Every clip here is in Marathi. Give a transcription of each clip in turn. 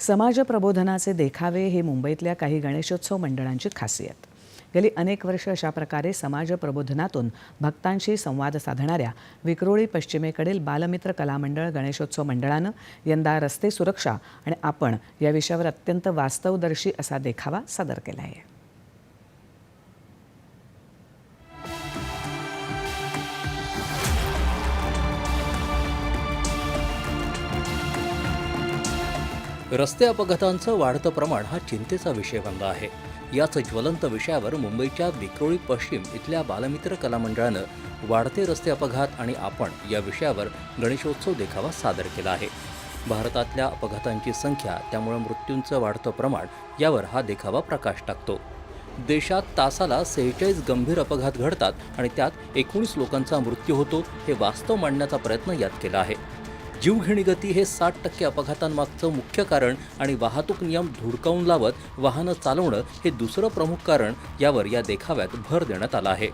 समाज प्रबोधनाचे देखावे हे मुंबईतल्या काही गणेशोत्सव मंडळांची खासियत. गेली अनेक वर्ष अशा प्रकारे समाज प्रबोधनातून भक्तांशी संवाद साधणाऱ्या विक्रोळी पश्चिमेकडील बालमित्र कलामंडळ गणेशोत्सव मंडळानं यंदा रस्ते सुरक्षा आणि आपण या विषयावर अत्यंत वास्तवदर्शी असा देखावा सादर केला आहे. रस्ते अपघातांचं वाढतं प्रमाण हा चिंतेचा विषय बनला आहे. याच ज्वलंत विषयावर मुंबईच्या विक्रोळी पश्चिम इथल्या बालमित्र कला मंडळानं वाढते रस्ते अपघात आणि आपण या विषयावर गणेशोत्सव देखावा सादर केला आहे. भारतातल्या अपघातांची संख्या त्यामुळे मृत्यूंचं वाढतं प्रमाण यावर हा देखावा प्रकाश टाकतो. देशात तासाला सेहेचाळीस गंभीर अपघात घडतात आणि त्यात एकोणीस लोकांचा मृत्यू होतो हे वास्तव मांडण्याचा प्रयत्न यात केला आहे. जीवघेणी गती हे साठ टक्के अपघातांमागचं मुख्य कारण आणि वाहतूक नियम धुडकावून लावत वाहनं चालवणं हे दुसरं प्रमुख कारण यावर या देखाव्यात भर देण्यात आला आहे.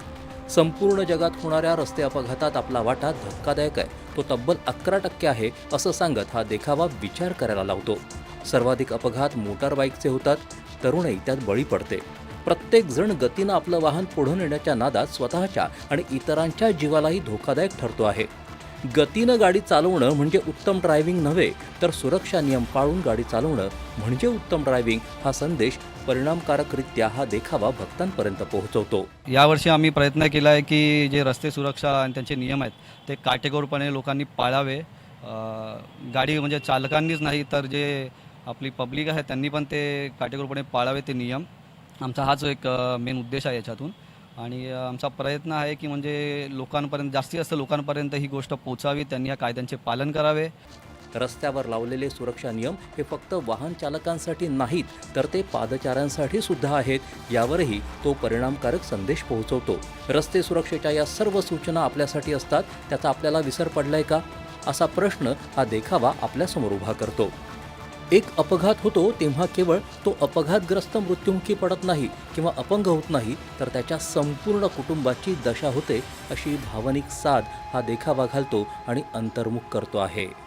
संपूर्ण जगात होणाऱ्या रस्ते अपघातात आपला वाटा धक्कादायक आहे. तो तब्बल अकरा टक्के आहे असं सांगत हा देखावा विचार करायला लावतो. सर्वाधिक अपघात मोटार बाईकचे होतात. तरुणही त्यात बळी पडते. प्रत्येक जण गतीनं आपलं वाहन पुढे नेण्याच्या नादात स्वतःच्या आणि इतरांच्या जीवालाही धोकादायक ठरतो आहे. गतीनं गाडी चालवणं म्हणजे उत्तम ड्रायव्हिंग नव्हे तर सुरक्षा नियम पाळून गाडी चालवणं म्हणजे उत्तम ड्रायव्हिंग हा संदेश परिणामकारकरित्या हा देखावा भक्तांपर्यंत पोहोचवतो. यावर्षी आम्ही प्रयत्न केला आहे की जे रस्ते सुरक्षा आणि त्यांचे नियम आहेत ते काटेकोरपणे लोकांनी पाळावे. गाडी म्हणजे चालकांनीच नाही तर जे आपली पब्लिक आहे त्यांनी पण ते काटेकोरपणे पाळावे ते नियम. आमचा हाच एक मेन उद्देश आहे याच्यातून. आणि आमचा प्रयत्न आहे की म्हणजे लोकांपर्यंत जास्तीत जास्त लोकांपर्यंत ही गोष्ट पोचावी त्यांनी या कायद्यांचे पालन करावे. रस्त्यावर लावलेले सुरक्षा नियम हे फक्त वाहन चालकांसाठी नाहीत तर ते पादचाऱ्यांसाठी सुद्धा आहेत. यावरही तो परिणामकारक संदेश पोहोचवतो. रस्ते सुरक्षेच्या या सर्व सूचना आपल्यासाठी असतात त्याचा आपल्याला विसर पडलाय का? असा प्रश्न हा देखावा आपल्यासमोर उभा करतो. एक अपघात होतो तेव्हा केवळ तो अपघातग्रस्त मृत्युमुखी पडत नाही किंवा अपंग होत नाही तर त्याच्या संपूर्ण कुटुंबाची दशा होते अशी भावनिक साध हा देखावा घालतो आणि अंतर्मुख करतो आहे.